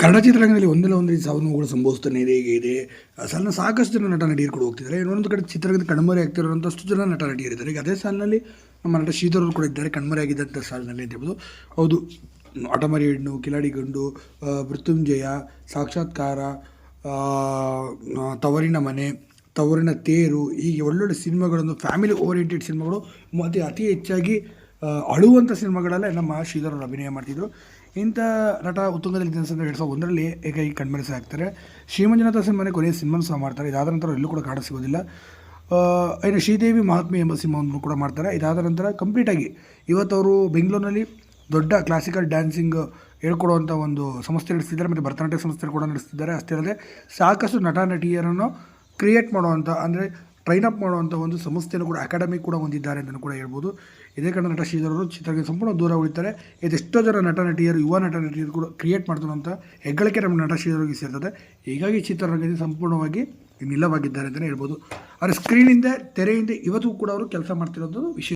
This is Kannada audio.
ಕನ್ನಡ ಚಿತ್ರರಂಗದಲ್ಲಿ ಒಂದಲ್ಲ ಒಂದು ರೀತಿ ಸಾವು ನೋವುಗಳು ಸಂಭವಿಸ್ತಾನೆ ಇದೆ ಈಗ ಇದೆ. ಸಾಲಿನ ಸಾಕಷ್ಟು ಜನ ನಟ ನಟಿಯರು ಕೂಡ ಹೋಗ್ತಿದ್ದಾರೆ ಇನ್ನೊಂದು ಕಡೆ ಚಿತ್ರರಂಗದ ಕಣ್ಮರೆ ಆಗ್ತಿರೋಂಥಷ್ಟು ಜನ ನಟ ನಟಿಯರಿದ್ದಾರೆ ಈಗ ಅದೇ ಸಾಲಿನಲ್ಲಿ ನಮ್ಮ ನಟ ಶ್ರೀಧರ್ ಕೂಡ ಇದ್ದಾರೆ. ಕಣ್ಮರೆ ಆಗಿದ್ದಂಥ ಸಾಲಿನಲ್ಲಿ ಅಂತ ಹೇಳ್ಬೋದು. ಹೌದು ಅಟಮರಿ ಹೆಣ್ಣು, ಕಿಲಾಡಿ ಗಂಡು ಮೃತ್ಯುಂಜಯ, ಸಾಕ್ಷಾತ್ಕಾರ ತವರಿನ ಮನೆ, ತವರಿನ ತೇರು, ಹೀಗೆ ಒಳ್ಳೊಳ್ಳೆ ಸಿನಿಮಾಗಳನ್ನು ಫ್ಯಾಮಿಲಿ ಓರಿಯೆಂಟೆಡ್ ಸಿನಿಮಾಗಳು ಮತ್ತು ಅತಿ ಹೆಚ್ಚಾಗಿ ಅಳುವಂಥ ಸಿನಿಮಾಗಳಲ್ಲೇ ನಮ್ಮ ಶ್ರೀಧರ್ ಅಭಿನಯ ಮಾಡ್ತಿದ್ರು. ಇಂಥ ನಟ ಉತ್ತುಂಗದಲ್ಲಿ ಸಂದರ್ಭ ಎರಡು ಸಾವಿರದ ಒಂದರಲ್ಲಿ ಏಕೈಕ ಕಣ್ಮರೆಸಿ ಆಗ್ತಾರೆ. ಶ್ರೀಮಂಜನಾಥ ಸಿನಿಮಾನೇ ಕೊನೆಯ ಸಿನಿಮಾನ ಸಹ ಮಾಡ್ತಾರೆ. ಇದಾದ ನಂತರ ಎಲ್ಲೂ ಕೂಡ ಕಾಣ ಸಿಗೋದಿಲ್ಲ. ಇನ್ನು ಶ್ರೀದೇವಿ ಮಹಾತ್ಮೆ ಎಂಬ ಸಿನಿಮಾವನ್ನು ಕೂಡ ಮಾಡ್ತಾರೆ. ಇದಾದ ನಂತರ ಕಂಪ್ಲೀಟಾಗಿ ಇವತ್ತವರು ಬೆಂಗಳೂರಿನಲ್ಲಿ ದೊಡ್ಡ ಕ್ಲಾಸಿಕಲ್ ಡ್ಯಾನ್ಸಿಂಗ್ ಹೇಳ್ಕೊಡುವಂಥ ಒಂದು ಸಂಸ್ಥೆ ನಡೆಸ್ತಿದ್ದಾರೆ. ಮತ್ತು ಭರತನಾಟ್ಯ ಸಂಸ್ಥೆ ಕೂಡ ನಡೆಸ್ತಿದ್ದಾರೆ. ಅಷ್ಟೇ ಅಲ್ಲದೆ ಸಾಕಷ್ಟು ನಟ ನಟಿಯರನ್ನು ಕ್ರಿಯೇಟ್ ಮಾಡುವಂಥ ಅಂದರೆ ಟ್ರೈನ್ ಅಪ್ ಮಾಡುವಂಥ ಒಂದು ಸಂಸ್ಥೆಯನ್ನು ಕೂಡ ಅಕಾಡೆಮಿ ಕೂಡ ಹೊಂದಿದ್ದಾರೆ ಅಂತಲೂ ಕೂಡ ಹೇಳ್ಬೋದು. ಇದೇ ಕಾರಣ ನಟ ಶ್ರೀಧರ್ ಚಿತ್ರಕ್ಕೆ ಸಂಪೂರ್ಣ ದೂರ ಉಳಿತಾರೆ. ಇದೆಷ್ಟೋ ಜನ ನಟ ನಟಿಯರು, ಯುವ ನಟ ನಟಿಯರು ಕೂಡ ಕ್ರಿಯೇಟ್ ಮಾಡ್ತಾರಂಥ ಹೆಗ್ಗಳಿಕೆ ನಮ್ಮ ನಟ ಸೇರ್ತದೆ. ಹೀಗಾಗಿ ಚಿತ್ರರಂಗದಲ್ಲಿ ಸಂಪೂರ್ಣವಾಗಿ ನಿಲ್ಲವಾಗಿದ್ದಾರೆ ಅಂತಲೇ ಹೇಳ್ಬೋದು. ಆದರೆ ಸ್ಕ್ರೀನಿಂದ ತೆರೆಯಿಂದ ಇವತ್ತು ಕೂಡ ಅವರು ಕೆಲಸ ಮಾಡ್ತಿರೋದು ವಿಶೇಷ